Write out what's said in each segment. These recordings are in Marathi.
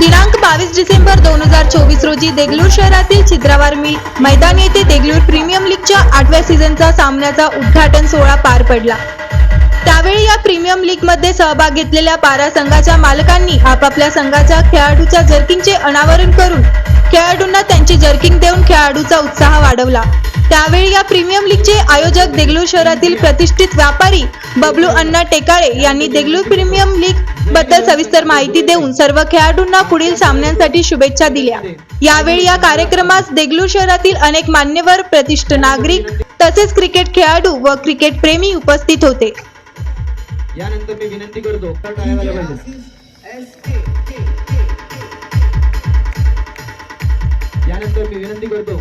दिनांक बावीस डिसेंबर दोन हजार चोवीस रोजी देगलूर शहरातील चित्रावार मिल मैदान येथे देगलूर प्रीमियम लीगच्या आठव्या सीझनचा सामन्याचा उद्घाटन सोहळा पार पडला. त्यावेळी या प्रीमियम लीगमध्ये सहभाग घेतलेल्या बारा संघाच्या मालकांनी आपापल्या संघाच्या खेळाडूच्या जर्किंगचे अनावरण करून खेळाडूंना त्यांची जर्किंग देऊन खेळाडूचा उत्साह वाढवला. त्यावेळी या प्रीमियम लीगचे आयोजक देगलूर शहरातील प्रतिष्ठित व्यापारी बबलू अण्णा टेकाळे यांनी देगलूर प्रीमियम लीगबद्दल सविस्तर माहिती देऊन सर्व खेळाडूंना पुढील सामन्यांसाठी शुभेच्छा दिल्या. यावेळी या कार्यक्रमास देगलूर शहरातील अनेक मान्यवर प्रतिष्ठ नागरिक तसेच क्रिकेट खेळाडू व क्रिकेट प्रेमी उपस्थित होते. यानंतर मी विनंती करतो. यानंतर मी विनंती करतो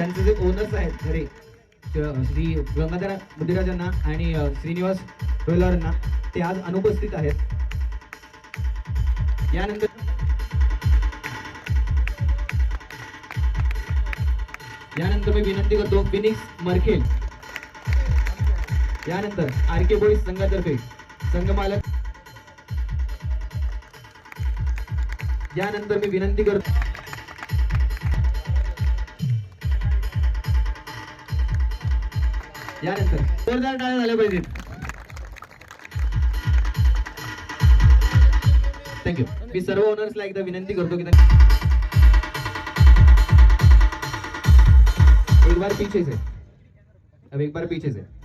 त्यांचे जे ओनर्स आहेत खरे श्री गंगाधर मुदिराजांना आणि श्रीनिवास रोहिलारांना ते आज अनुपस्थित आहेत. यानंतर यानंतर मी विनंती करतो फिनिक्स मर्खेल. यानंतर आर के बोईस संघातर्फे संघमालक. यानंतर मी विनंती करतो यानंतर जोरदार टाळ्या झाल्या पाहिजेत थँक्यू मी सर्व ओनर्सला एकदा विनंती करतो की त्यांनी- एक बार पीछे से. अब एक बार पीछे से.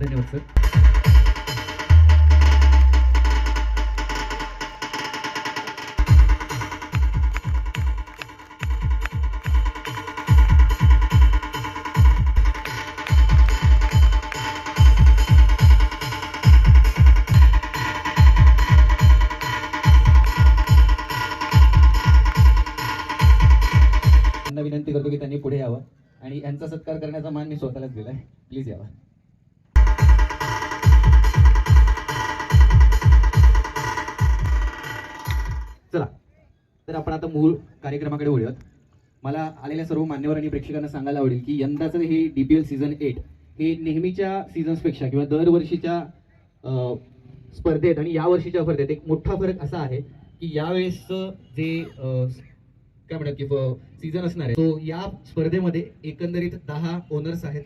धन्यवाद सर त्यांना विनंती करतो की त्यांनी पुढे यावं. आणि यांचा सत्कार करण्याचा मान मी स्वतःलाच दिलाय. प्लीज यावा. चला तर आपण आता मूळ कार्यक्रमाकडे वळूयात. मला आलेल्या सर्व मान्यवर आणि प्रेक्षकांना सांगायला आवडेल की यंदाचं हे डीपीएल सीझन एट हे नेहमीच्या सीझन्सपेक्षा किंवा दरवर्षीच्या स्पर्धेत आणि या वर्षीच्या स्पर्धेत एक मोठा फरक असा आहे की यावेळेसचं जे काय म्हणतात की सीझन असणार आहे. तो या स्पर्धेमध्ये एकंदरीत दहा ओनर्स आहेत.